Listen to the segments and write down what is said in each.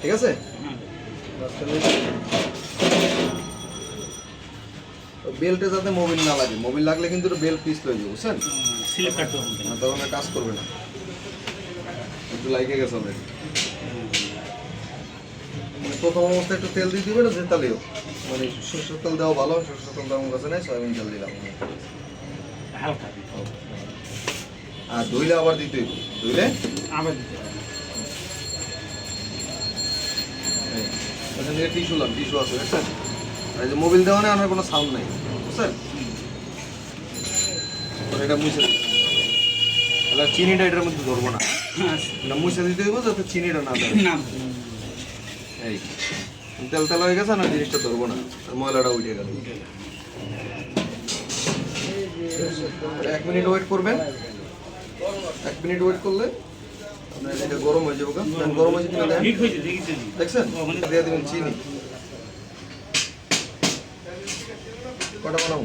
ঠিক আছে? বেল্টে যাতে মোবিল না লাগে। মোবিল লাগলে কিন্তু বেল্ট পিস হয়ে যাবে বুঝছেন? সিলেক্ট হবে। না তখন আর কাজ করবে না। একটু লাইকে গেছে অলরেডি। মানে প্রথম অবস্থায় একটু তেল দিয়ে দিবে না যে তালিও মানে সরষের তেল দেওয়া ভালো সরষের তেল দেওয়ার কাছে নাই সয়াবিন তেল দিলাম। আর ধুইলে আবার দিতে ধুইলে? আবার দিতে হবে এই, ওখান থেকে টিস্যু লাম টিস্যু আছে বুঝছেন? আর এই যে মোবিল দেওয়া নেই আমার কোনো সাউন্ড নাই বুঝছেন? এটা মুছে তাহলে চিনিটা এটার মধ্যে ধরবো না। আচ্ছা। না মুছে দিতে হইব যাতে চিনিটা না এই তেল তেল হয়ে গেছে না জিনিসটা ধরবো না। ময়লাটা উঠে গেল। এক মিনিট ওয়েট করবেন। এক মিনিট ওয়েট করলে আপনার এটা গরম হয়ে যাবে গরম হয়েছে কিনা দেখেন। হিট হয়েছে দেখেছেন? দেখছেন দিয়ে দেবেন চিনি। কটা বানাবো?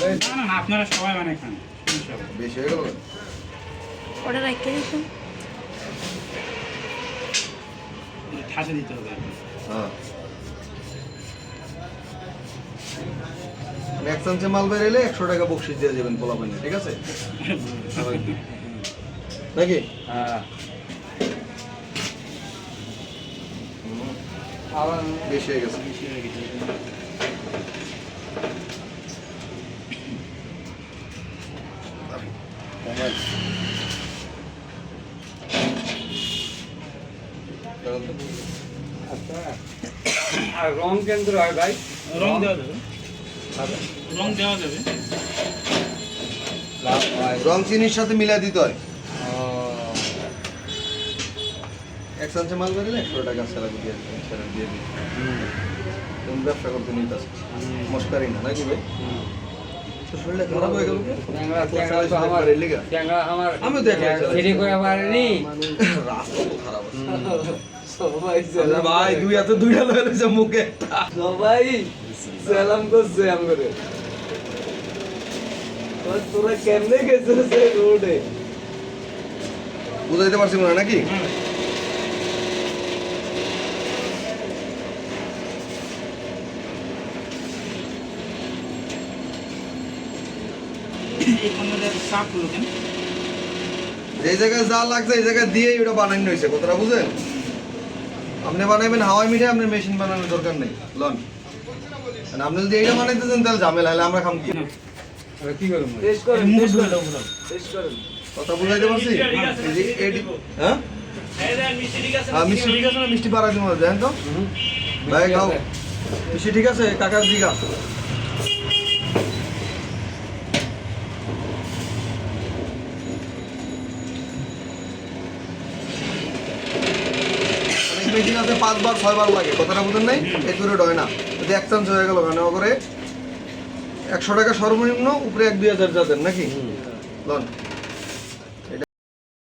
না না না, আপনারা সবাই মানে খান বেশি হয়ে গেল ওটা রেখে দিতাম ঠাসে দিতে হবে হ্যাঁ মানে এক চামচে মাল বের এলে একশো টাকা বকশিস দিয়ে যাবেন পোলা পানি ঠিক আছে? নাকি? হুম, বেশি হয়ে গেছে। বেশি হয়ে গেছে। আর রং কেন্দ্র হয় ভাই? রং দেওয়া যাবে। রং দেওয়া যাবে। রং চিনির সাথে মিলাই দিতে হয়। এক চামচে মাল বের একশো টাকা স্যালাড দিয়ে স্যালাড দিয়ে দিই। তুমি ব্যবসা করতে নিতে আসো। মস্কারি না নাকি ভাই? ভাই দুই হাতে দুইটা লইছে মুখে। সবাই সালাম করছে আম তোরা- তোরা কেমনে গেছিস রোডে বুঝাইতে পারছি মনে হয় নাকি? এই পণ্যটা সাফ কেন? যে জায়গায় যা লাগছে এই জায়গায় দিয়েই ওটা বানানো হয়েছে কথাটা বুঝেন আপনি বানাইবেন হাওয়াই মিঠে আপনার মেশিন বানানোর দরকার নেই লন। আপনি যদি এইটা বানাইতে তাহলে ঝামেলা হলে আমরা খাম কি? কি করব টেস্ট করেন মুখ টেস্ট ধুয়ে করেন দাও, দাও। টেস্ট করেন। কথা বুঝাইতে পারছি? এই যে এডি হ্যাঁ? হ্যাঁ মিষ্টি ঠিক আছে না মিষ্টি দিব তো। ভাই খাও। মিষ্টি ঠিক আছে কাকার দিঘা। মেশিন আছে পাঁচবার ছয়বার লাগে। কথাটা বুঝেন নাই? একুরেট হয় না। যদি এক চান্স হয়ে গেল কেন করে একশো টাকা সর্বনিম্ন উপরে এক দুই হাজার যাদের নাকি? লন।